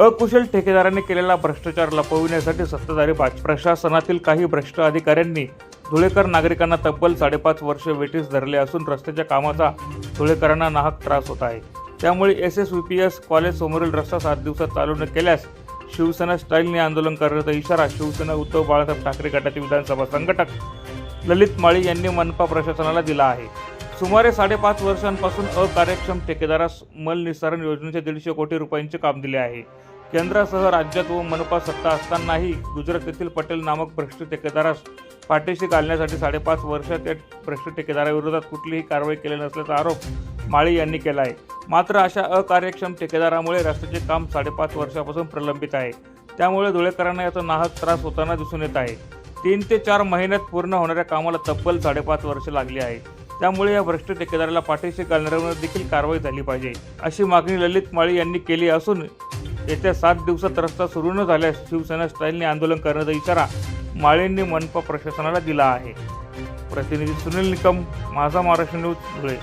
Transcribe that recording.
अकुशल ठेकेदारांनी केलेला भ्रष्टाचार लपविण्यासाठी सत्ताधारी भाजप प्रशासनातील काही भ्रष्ट अधिकाऱ्यांनी धुळेकर नागरिकांना तब्बल साडेपाच वर्ष वेटीस धरले असून रस्त्याच्या कामाचा धुळेकरांना नाहक त्रास होत आहे. त्यामुळे S S V P S college समोरील रस्ता सात दिवसात चालू न केल्यास शिवसेना स्टाईलने आंदोलन करण्याचा इशारा शिवसेना उद्धव बाळासाहेब ठाकरे गटाचे विधानसभा संघटक ललित माळी यांनी मनपा प्रशासनाला दिला आहे. सुमारे साडेपाच वर्षांपासून अकार्यक्षम ठेकेदारास मलनिस्सारण योजनेचे दीडशे कोटी रुपयांचे काम दिले आहे. केंद्रासह राज्यात व मनपा सत्ता असतानाही गुजरात येथील पटेल नामक भ्रष्ट ठेकेदारास पाठीशी घालण्यासाठी साडेपाच वर्षात या भ्रष्ट ठेकेदाराविरोधात कुठलीही कारवाई केली नसल्याचा आरोप माळी यांनी केला आहे. मात्र अशा अकार्यक्षम ठेकेदारामुळे रस्त्याचे काम साडेपाच वर्षापासून प्रलंबित आहे. त्यामुळे धुळेकरांना याचा नाहक त्रास होताना दिसून येत आहे. तीन ते चार महिन्यात पूर्ण होणाऱ्या कामाला तब्बल साडेपाच वर्ष लागली आहे. त्यामुळे या भ्रष्ट ठेकेदाराला पाठीशी घालणाऱ्यांवर देखील कारवाई झाली पाहिजे अशी मागणी ललित माळी यांनी केली असून येत्या सात दिवसात रस्ता सुरू न झाल्यास शिवसेना स्टाईलने आंदोलन करण्याचा इशारा माळेंनी मनपा प्रशासनाला दिला आहे. प्रतिनिधी सुनील निकम माझा महाराष्ट्र न्यूज धुळे.